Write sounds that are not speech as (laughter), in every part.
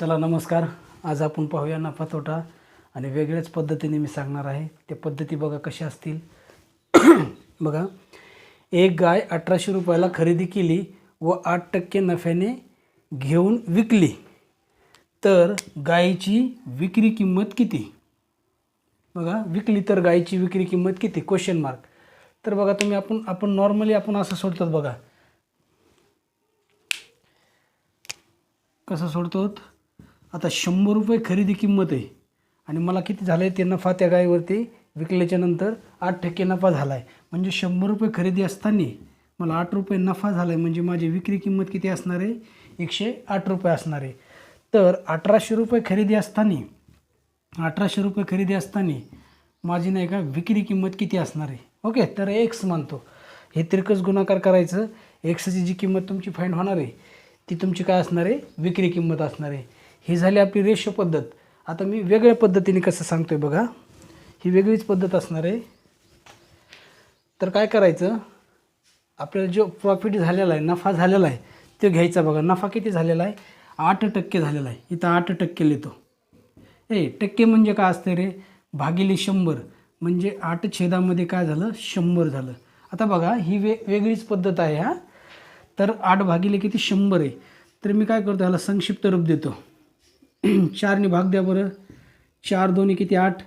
चला नमस्कार. आज आपण पाहूया नफा तोटा आणि वेगळ्याच पद्धतीने मी सांगणार आहे. त्या पद्धती बघा कशा असतील. (clears throat) बघा एक गाय अठराशे रुपयाला खरेदी केली व आठ टक्के नफ्याने घेऊन विकली. तर गायीची विक्री किंमत किती? बघा विकली तर गायीची विक्री किंमत किती? क्वेश्चन मार्क तर बघा तुम्ही आपण आपण नॉर्मली आपण असं सोडतात बघा. कसं सोडतो आता शंभर रुपये खरेदी किंमत आहे. आणि मला किती झालं आहे ते नफा त्या गायीवरती विकल्याच्या नंतर आठ टक्के नफा झाला आहे म्हणजे शंभर रुपये खरेदी असताना मला आठ रुपये नफा झाला आहे म्हणजे माझी विक्री किंमत किती असणार आहे? एकशे आठ रुपये असणार आहे. तर अठराशे रुपये खरेदी असताना अठराशे रुपये खरेदी असताना माझी नाही का विक्री किंमत किती असणार आहे? ओके तर एक्स मानतो. हे तिरकस गुणाकार करायचं. एक्सची जी किंमत तुमची फाईंड होणार आहे ती तुमची काय असणार आहे? विक्री किंमत असणार आहे. ही झाली आपली रेशो पद्धत. आता मी वेगळ्या पद्धतीने कसं सांगतो आहे बघा. ही वेगळीच पद्धत असणार आहे. तर काय करायचं? आपल्याला जो प्रॉफिट झालेला आहे नफा झालेला आहे तो घ्यायचा बघा. नफा किती झालेला आहे? आठ टक्के झालेला आहे. इथं आठ टक्के लिहितो. ए टक्के म्हणजे काय असतं रे? भागिले शंभर. म्हणजे आठ छेदामध्ये काय झालं? शंभर झालं. आता बघा ही वे वेगळीच पद्धत आहे हा. तर आठ भागिले किती? शंभर आहे. तर मी काय करतो? ह्याला संक्षिप्त रूप देतो. (clears throat) चारने भाग द्या बरं. चार दोन्ही किती? आठ.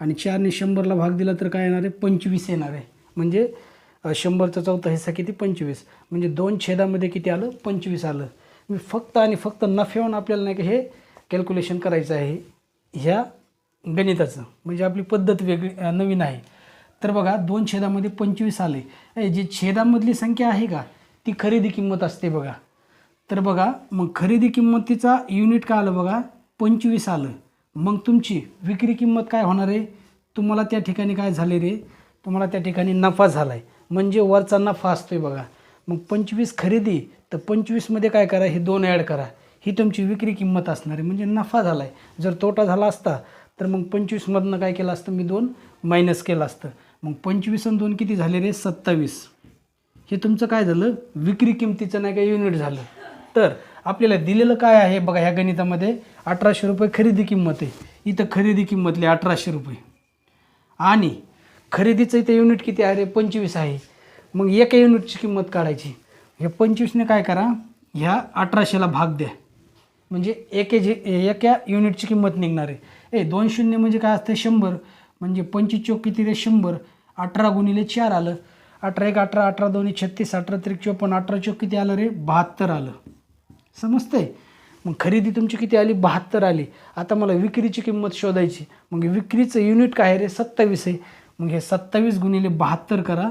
आणि चारने शंभरला भाग दिला तर काय येणार आहे? पंचवीस येणार आहे. म्हणजे शंभरचा चौथा हिस्सा किती? पंचवीस. म्हणजे दोन छेदामध्ये किती आलं? पंचवीस आलं. मी फक्त आणि फक्त नफ्यावरून आपल्याला नाही का हे कॅल्क्युलेशन करायचं आहे. ह्या गणिताचं. म्हणजे आपली पद्धत वेगळी नवीन आहे. तर बघा दोन छेदामध्ये पंचवीस आले. जी छेदामधली संख्या आहे का? ती खरेदी किंमत असते बघा. तर बघा मग खरेदी किंमतीचा युनिट काय आलं बघा? पंचवीस आलं. मग तुमची विक्री किंमत काय होणार आहे? तुम्हाला त्या ठिकाणी काय झाले रे? तुम्हाला त्या ठिकाणी नफा झाला आहे म्हणजे वरचा नफा असतो आहे बघा. मग पंचवीस खरेदी तर पंचवीसमध्ये काय करा? हे दोन ॲड करा. ही तुमची विक्री किंमत असणार आहे. म्हणजे नफा झाला आहे जर तोटा झाला असता तर मग पंचवीसमधनं काय केलं असतं? मी दोन मायनस केलं असतं. मग पंचवीस आणि दोन किती झाले रे? सत्तावीस. हे तुमचं काय झालं? विक्री किमतीचं नाही का युनिट झालं? तर आपल्याला दिलेलं काय आहे? बघा ह्या गणितामध्ये अठराशे रुपये खरेदी किंमत आहे. इथं खरेदी किंमतली अठराशे रुपये. आणि खरेदीचं इथं युनिट किती आहे? रे पंचवीस आहे. मग एका युनिटची किंमत काढायची. हे पंचवीसने काय करा? ह्या अठराशेला भाग द्या. म्हणजे एके जे एका युनिटची किंमत निघणार आहे. ए दोन शून्य म्हणजे काय असतं? शंभर. म्हणजे पंचवीस चौक किती रे? शंभर. अठरा गुणिले चार आलं. अठरा एक अठरा अठरा दोन्ही छत्तीस अठरा त्रिक चोपन्न अठरा चौक किती आलं रे? बहात्तर आलं. समजतंय मग खरेदी तुमची किती आली? बहात्तर आली. आता मला विक्रीची किंमत शोधायची. मग विक्रीचं युनिट काय आहे रे? सत्तावीस आहे. मग हे सत्तावीस गुणिले बहात्तर करा.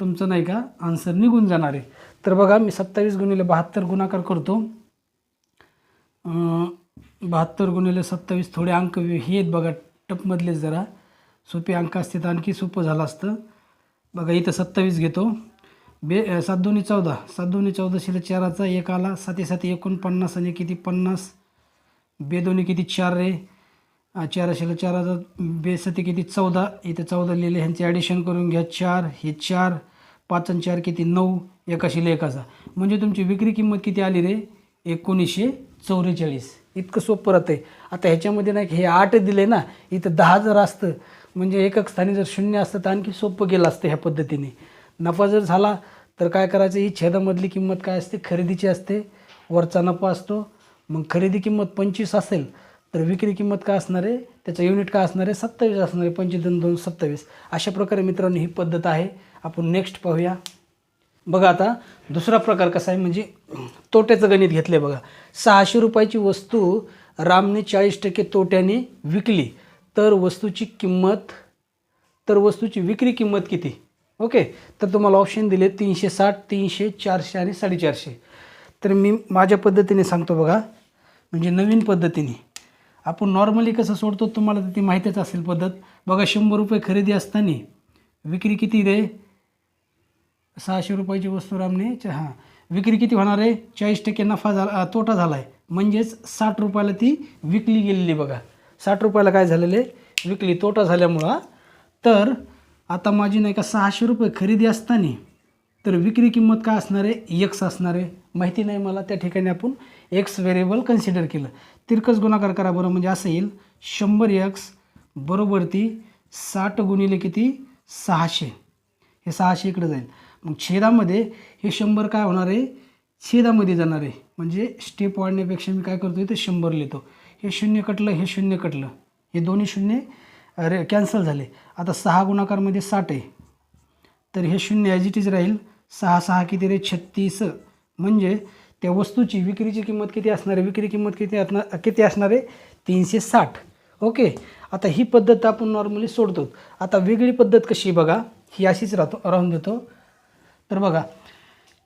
तुमचं नाही का? आन्सर निघून जाणार आहे. तर बघा मी सत्तावीस गुणिले बहात्तर गुणाकार करतो. बहात्तर गुणिले सत्तावीस थोडे अंक हे आहेत बघा टपमधलेच जरा. सोपे अंक असते तर आणखी सोपं झालं असतं. बघा इथं सत्तावीस घेतो. बे सात दोन्ही चौदा. सात दोन्ही चौदाशीला चाराचा एक आला. साती साती एकोणपन्नास आणि किती पन्नास? बे दोन्ही किती चार रे? चाराशेला चाराचा बे सती किती चौदा? इथे चौदा लिहिले. ह्यांचे ॲडिशन करून घ्या चार. हे चार. पाच आणि चार किती नऊ? एकाशीला एकाचा. म्हणजे तुमची विक्री किंमत किती आली रे? एकोणीसशे चौवेचाळीस. इतकं सोपं राहतं आहे आता ह्याच्यामध्ये नाही हे आठ दिले ना इथं दहा जर असतं म्हणजे एकक स्थानी जर शून्य असतं तर आणखी सोपं गेलं असतं ह्या पद्धतीने. नफा जर झाला तर काय करायचं? ही छेदामधली किंमत काय असते? खरेदीची असते. वरचा नफा असतो. मग खरेदी किंमत पंचवीस असेल तर विक्री किंमत काय असणार आहे? त्याचं युनिट काय असणार आहे? सत्तावीस असणार आहे. पंचवीस दोन दोन सत्तावीस. अशा प्रकारे मित्रांनो ही पद्धत आहे. आपण नेक्स्ट पाहूया. बघा आता दुसरा प्रकार कसा आहे? म्हणजे तोट्याचं गणित घेतलं बघा. सहाशे रुपयाची वस्तू रामने चाळीस टक्के तोट्याने विकली. तर वस्तूची किंमत तर वस्तूची विक्री किंमत किती? ओके तर तुम्हाला ऑप्शन दिले तीनशे साठ तीनशे चारशे आणि साडेचारशे. तर मी माझ्या पद्धतीने सांगतो बघा. म्हणजे नवीन पद्धतीने. आपण नॉर्मली कसं सोडतो तुम्हाला तर ती माहितीच असेल पद्धत. बघा शंभर रुपये खरेदी असताना विक्री किती रे? सहाशे रुपयाची वस्तू रामने हां. विक्री किती होणार आहे? चाळीस टक्के नफा झाला तोटा झाला आहे म्हणजेच साठ रुपयाला ती विकली गेलेली बघा. साठ रुपयाला काय झालेलं आहे? विकली तोटा झाल्यामुळं तर आता माझी नाही का सहाशे रुपये खरेदी असताना तर विक्री किंमत काय असणार आहे? एक्स असणार आहे. माहिती नाही मला. त्या ठिकाणी आपण एक्स व्हेरिएबल कन्सिडर केलं. तिरकस गुणाकार करा बरं. म्हणजे असं येईल. शंभर एक्स बरोबर ती साठ गुणिले किती? सहाशे. हे सहाशे इकडे जाईल. मग छेदामध्ये हे शंभर काय होणार आहे? छेदामध्ये जाणार आहे. म्हणजे स्टेप वाढण्यापेक्षा मी काय करतो ते शंभर लिहितो. हे शून्य कटलं हे शून्य कटलं. हे दोन्ही शून्य अरे कॅन्सल झाले. आता सहा गुणाकारमध्ये साठ आहे. तर हे शून्य ॲज इट इज राहील. सहा सहा किती रे? छत्तीस. म्हणजे त्या वस्तूची विक्रीची किंमत किती असणार आहे? विक्री किंमत किती असणार किती असणार आहे? तीनशे साठ. ओके? आता ही पद्धत आपण नॉर्मली सोडतो. आता वेगळी पद्धत कशी आहे बघा. ही अशीच राहतो राहून देतो. तर बघा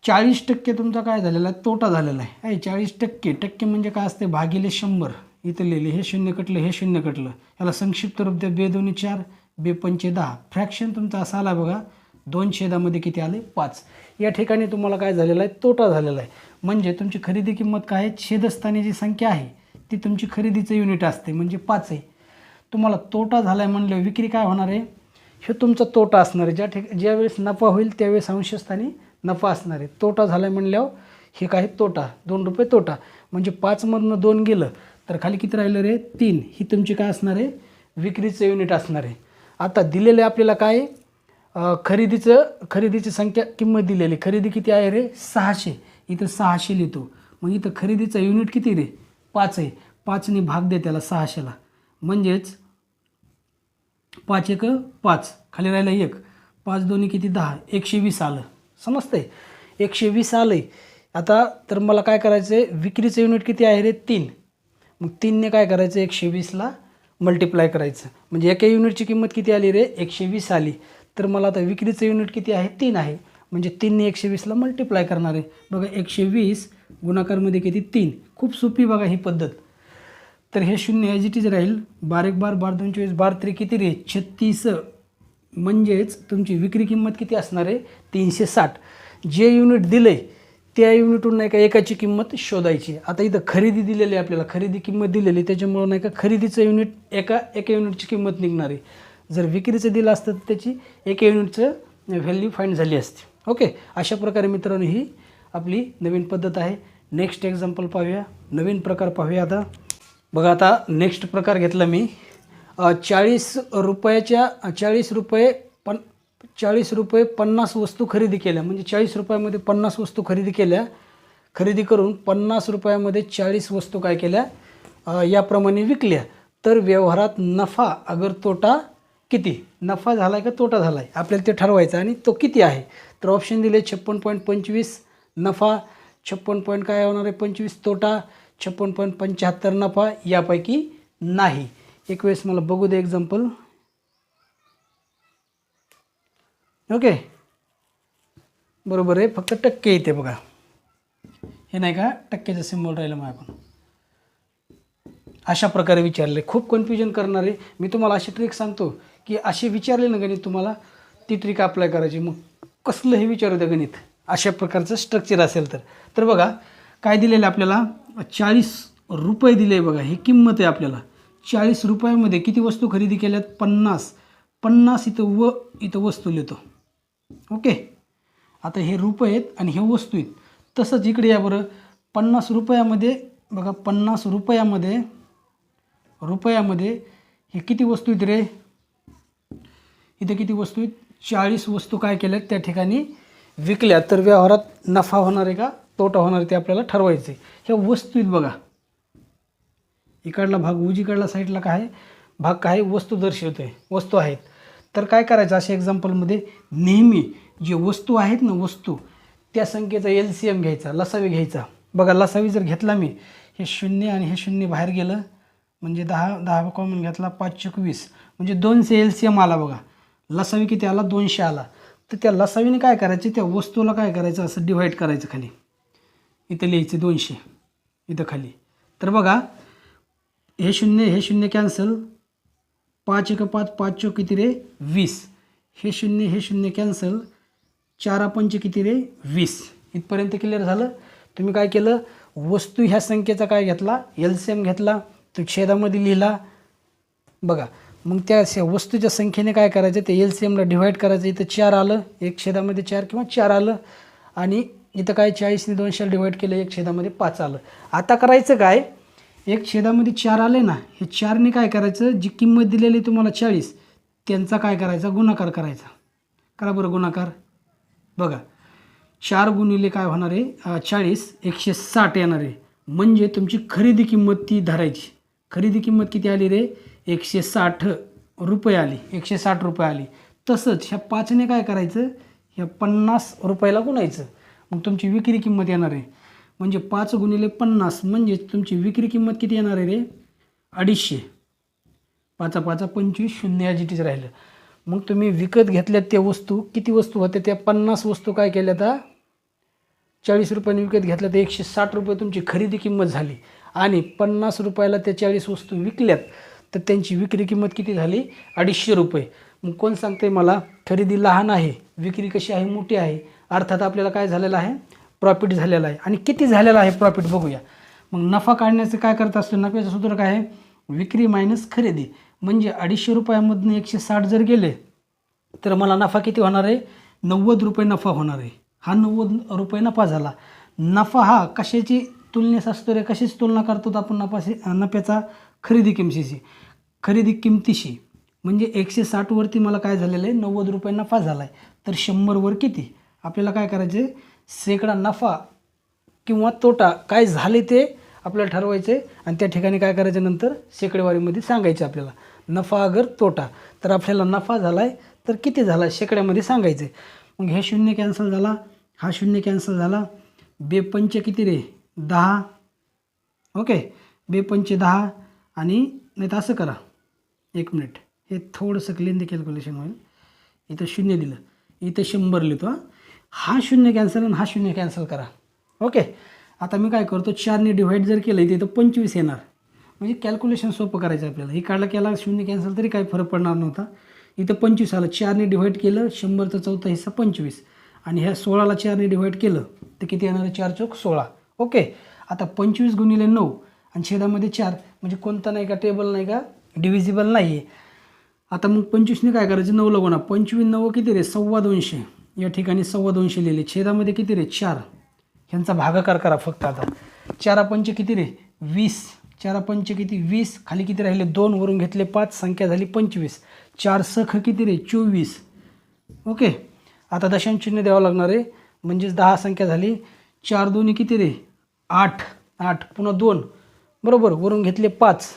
चाळीस टक्के तुमचा काय झालेला आहे? तोटा झालेला आहे. आहे चाळीस टक्के. टक्के म्हणजे काय असते? भागिले शंभर. इथं लिहिले हे शून्य कटलं हे शून्य कटलं. याला संक्षिप्त रूप द्या बे दोन्ही चार बे पंचे दहा. फ्रॅक्शन तुमचा असा आला बघा दोन छेदामध्ये किती आले? पाच. या ठिकाणी तुम्हाला काय झालेला आहे? तोटा झालेला आहे. म्हणजे तुमची खरेदी किंमत काय आहे? छेदस्थानी जी संख्या आहे ती तुमची खरेदीचं युनिट असते म्हणजे पाच आहे. तुम्हाला तोटा झाला आहे म्हणलं विक्री काय होणार आहे? हे तुमचा तोटा असणार आहे. ज्या ठिक ज्यावेळेस नफा होईल त्यावेळेस अंशस्थानी नफा असणार आहे. तोटा झाला आहे म्हणल्यावर हे काय? तोटा. दोन रुपये तोटा. म्हणजे पाचमधनं दोन गेलं तर खाली किती राहिलं रे? तीन. ही तुमची काय असणार आहे? विक्रीचं युनिट असणार आहे. आता दिलेलं आहे आपल्याला काय? खरेदीचं खरेदीची संख्या किंमत दिलेली. खरेदी किती आहे रे? सहाशे. इथं सहाशे लिहितो. मग इथं खरेदीचं युनिट किती रे? पाच आहे. पाचने भाग दे त्याला सहाशेला. म्हणजेच पाच एक पाच. खाली राहिलं एक. पाच दोन्ही किती? दहा. एकशे वीस आलं. समजतंय? एकशे वीस आलं आहे आता तर मला काय करायचं आहे विक्रीचं युनिट किती आहे रे? तीन. मग तीनने काय करायचं? एकशे वीसला मल्टिप्लाय करायचं. म्हणजे एका युनिटची किंमत किती आली रे? एकशे वीस आली. तर मला आता विक्रीचं युनिट किती आहे? तीन आहे. म्हणजे तीनने एकशे वीसला मल्टिप्लाय करणार आहे. बघा एकशे वीस गुणाकारमध्ये किती? तीन. खूप सोपी बघा ही पद्धत. तर हे शून्य ॲज इट इज राहील. बार एक बार बार दोन चोवीस बार त्रे किती रे? छत्तीस. म्हणजेच तुमची विक्री किंमत किती असणार आहे? तीनशे साठ. जे युनिट दिलं आहे त्या युनिटून नाही का एकाची किंमत शोधायची. आता इथं खरेदी दिलेली आहे आपल्याला. खरेदी किंमत दिलेली त्याच्यामुळं नाही का खरेदीचं युनिट एका एका युनिटची किंमत निघणार आहे. जर विक्रीचं दिलं असतं तर त्याची एका युनिटचं व्हॅल्यू फाईंड झाली असते. ओके अशा प्रकारे मित्रांनो ही आपली नवीन पद्धत आहे. नेक्स्ट एक्झाम्पल पाहूया. नवीन प्रकार पाहूया आता. बघा आता नेक्स्ट प्रकार घेतला मी. चाळीस रुपयाच्या चाळीस रुपये पण चाळीस रुपये पन्नास वस्तू खरेदी केल्या. म्हणजे चाळीस रुपयामध्ये पन्नास वस्तू खरेदी केल्या. खरेदी करून पन्नास रुपयामध्ये चाळीस वस्तू काय केल्या? याप्रमाणे विकल्या. तर व्यवहारात नफा अगर तोटा किती? नफा झाला आहे का तोटा झाला आहे आपल्याला ते ठरवायचं आणि तो किती आहे? तर ऑप्शन दिले छप्पन पॉईंट पंचवीस नफा छप्पन पॉईंट काय होणार आहे? पंचवीस तोटा छप्पन पॉईंट पंच्याहत्तर नफा यापैकी नाही. एक वेळेस मला बघू दे एक्झाम्पल ओके. बरोबर आहे फक्त टक्के येते बघा. हे नाही का टक्क्याचं सिम्बॉल राहिलं मग आपण. अशा प्रकारे विचारले. खूप कन्फ्युजन करणारे. मी तुम्हाला अशी ट्रिक सांगतो की असे विचारले ना गणित तुम्हाला ती ट्रिक अप्लाय करायची. मग कसलं हे विचारू द्या गणित. अशा प्रकारचं स्ट्रक्चर असेल तर. तर बघा काय दिलेलं आपल्याला? चाळीस रुपये दिले बघा. ही किंमत आहे आपल्याला. चाळीस रुपयामध्ये किती वस्तू खरेदी केल्यात? पन्नास. पन्नास इथं व इथं वस्तू लिहितो. ओके? आता हे रुपये आहेत आणि हे वस्तू आहेत. तसंच इकडे या बरं. पन्नास रुपयामध्ये बघा पन्नास रुपयामध्ये रुपयामध्ये हे किती वस्तू आहेत रे? इथे किती वस्तू आहेत? चाळीस वस्तू काय केल्यात त्या ठिकाणी? विकल्या तर व्यवहारात नफा होणार आहे का? तोटा होणार आहे ते आपल्याला ठरवायचं आहे ह्या वस्तू आहेत बघा. इकडला भाग उजीकडला साईडला काय? भाग काय? वस्तू दर्शवते वस्तू आहेत. तर काय करायचं? अशा एक्झाम्पलमध्ये नेहमी जे वस्तू आहेत ना वस्तू त्या संख्येचा एल सी एम घ्यायचा लसावी घ्यायचा. बघा लसावी जर घेतला मी हे शून्य आणि हे शून्य बाहेर गेलं म्हणजे दहा दहा कॉमन घेतला पाच चौक वीस म्हणजे दोनशे एल सी एम आला बघा. लसावी किती आला? दोनशे आला. तर त्या लसावीने काय करायचे? त्या वस्तूला काय करायचं? असं डिवाईड करायचं खाली. इथं लिहायचे दोनशे. इथं खाली. तर बघा हे शून्य हे शून्य कॅन्सल पाच एक पाच पाच चो किती रे? वीस. हे शून्य हे शून्य कॅन्सल चार पंच किती रे? वीस. इथपर्यंत क्लिअर झालं? तुम्ही काय केलं? वस्तू ह्या संख्येचा काय घेतला? एल सी एम घेतला. तो छेदामध्ये लिहिला. बघा. मग त्या वस्तूच्या संख्येने काय करायचं? ते एल सी एमला डिव्हाइड करायचं. इथं चार आलं. एक छेदामध्ये चार किंवा चार आलं. आणि इथं काय? चाळीसने दोनशे डिवाईड केलं. एक छेदामध्ये पाच आलं. आता करायचं काय? एक छेदामध्ये चार आले ना हे चारने काय करायचं? जी किंमत दिलेली तुम्हाला चाळीस त्यांचा काय करायचा? गुणाकार करायचा. करा बरं गुणाकार. बघा चार गुणिले काय होणार आहे? चाळीस एकशे साठ येणार आहे. म्हणजे तुमची खरेदी किंमत ती धरायची. खरेदी किंमत किती आली रे? एकशे साठ रुपये आली. एकशे साठ रुपये आली. तसंच ह्या पाचने काय करायचं? ह्या पन्नास रुपयाला गुणायचं. मग तुमची विक्री किंमत येणार आहे. म्हणजे पाच गुणिले पन्नास म्हणजे तुमची विक्री किंमत किती येणार आहे रे? अडीचशे. पाचा पाचा पंचवीस शून्य या राहिलं. मग तुम्ही विकत घेतल्यात त्या वस्तू किती वस्तू होत्या त्या पन्नास वस्तू काय केल्या आता चाळीस रुपयाने विकत घेतल्या तर एकशे साठ रुपये तुमची खरेदी किंमत झाली. आणि पन्नास रुपयाला त्या चाळीस वस्तू विकल्यात तर त्यांची विक्री किंमत किती झाली? अडीचशे रुपये. मग कोण सांगते मला खरेदी लहान आहे विक्री कशी आहे मोठी आहे? अर्थात आपल्याला काय झालेलं आहे? प्रॉफिट झालेला आहे. आणि किती झालेला आहे प्रॉफिट बघूया. मग नफा काढण्याचं काय करत असतो? नफ्याचं सूत्र काय आहे? विक्री मायनस खरेदी. म्हणजे अडीचशे रुपयामधनं एकशे साठ जर गेले तर मला नफा किती होणार आहे? नव्वद रुपये नफा होणार आहे. हा नव्वद रुपये नफा झाला. नफा हा कशाची तुलनेस असतो रे? कशीच तुलना करतो आपण नफाशी नफ्याचा? खरेदी किमतीशी खरेदी किमतीशी. म्हणजे एकशे साठवरती मला काय झालेलं आहे? नव्वद रुपये नफा झाला आहे तर शंभरवर किती? आपल्याला काय करायचं शेकडा नफा किंवा तोटा काय झाले ते आपल्याला ठरवायचे आणि त्या ठिकाणी काय करायचं नंतर शेकडेवारीमध्ये सांगायचे आपल्याला. नफा अगर तोटा. तर आपल्याला नफा झाला आहे तर किती झाला? शेकड्यामध्ये सांगायचं. आहे मग हे शून्य कॅन्सल झाला. हा शून्य कॅन्सल झाला. बेपंच किती रे? दहा. ओके. बेपंच दहा. आणि नाही तर असं करा. एक मिनिट. हे थोडंसं क्लिन कॅल्क्युलेशन होईल. इथं शून्य दिलं. इथं शंभर लिहितो हां. हा शून्य कॅन्सल आणि हा शून्य कॅन्सल करा. ओके आता मी काय करतो चारने डिव्हाइड जर केलं तिथं पंचवीस येणार. म्हणजे कॅल्क्युलेशन सोपं करायचं आपल्याला. हे काढलं केला शून्य कॅन्सल तरी काही फरक पडणार नव्हता. इथं पंचवीस आलं चारने डिव्हाइड केलं शंभरचा चौथा हिस्सा पंचवीस. आणि ह्या सोळाला चारने डिव्हाइड केलं तर किती येणार आहे? चार चौक सोळा. ओके आता पंचवीस गुणिले नऊ आणि छेदामध्ये चार म्हणजे कोणता नाही का? टेबल नाही का? डिव्हिजिबल नाही आहे आता मग पंचवीसने काय करायचं? नऊला गुणा. पंचवीस नऊ किती रे? सव्वा दोनशे. या ठिकाणी सव्वा दोनशे लिहिले. छेदामध्ये किती रे? चार. ह्यांचा भागाकार करा फक्त आता. चारा पंच किती रे? वीस. चारा पंच किती? वीस. खाली किती राहिले? दोन. वरून घेतले पाच. संख्या झाली पंचवीस. चार सख किती रे? चोवीस. ओके. आता दशांश चिन्ह द्यावं लागणार आहे. म्हणजेच दहा संख्या झाली. चार दोन्ही किती रे? आठ. आठ. पुन्हा दोन. बरोबर. वरून घेतले पाच.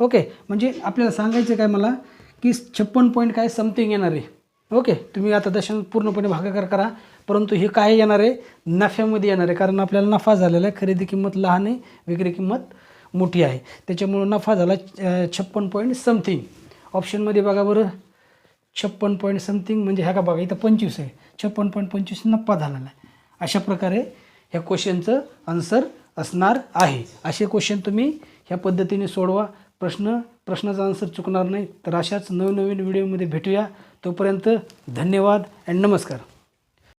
ओके. म्हणजे आपल्याला सांगायचं काय मला? की छप्पन पॉईंट काय? समथिंग येणार आहे. ओके तुम्ही आता दशांश पूर्णपणे भागाकार करा. परंतु हे काय येणार आहे? नफ्यामध्ये येणार आहे. कारण आपल्याला नफा झालेला आहे. खरेदी किंमत लहान आहे. विक्री किंमत मोठी आहे. त्याच्यामुळं नफा झाला छप्पन पॉईंट समथिंग ऑप्शनमध्ये बघा बरं. छप्पन पॉईंट समथिंग म्हणजे ह्या का बघा इथं पंचवीस आहे. छप्पन पॉईंट पंचवीस नफा झालेला आहे. अशा प्रकारे ह्या क्वेश्चनचं आन्सर असणार आहे. असे क्वेश्चन तुम्ही ह्या पद्धतीने सोडवा. प्रश्न प्रश्नाचा आन्सर चुकणार नाही. तर अशाच नवनवीन व्हिडिओमध्ये भेटूया. तोपर्यंत धन्यवाद अँड नमस्कार.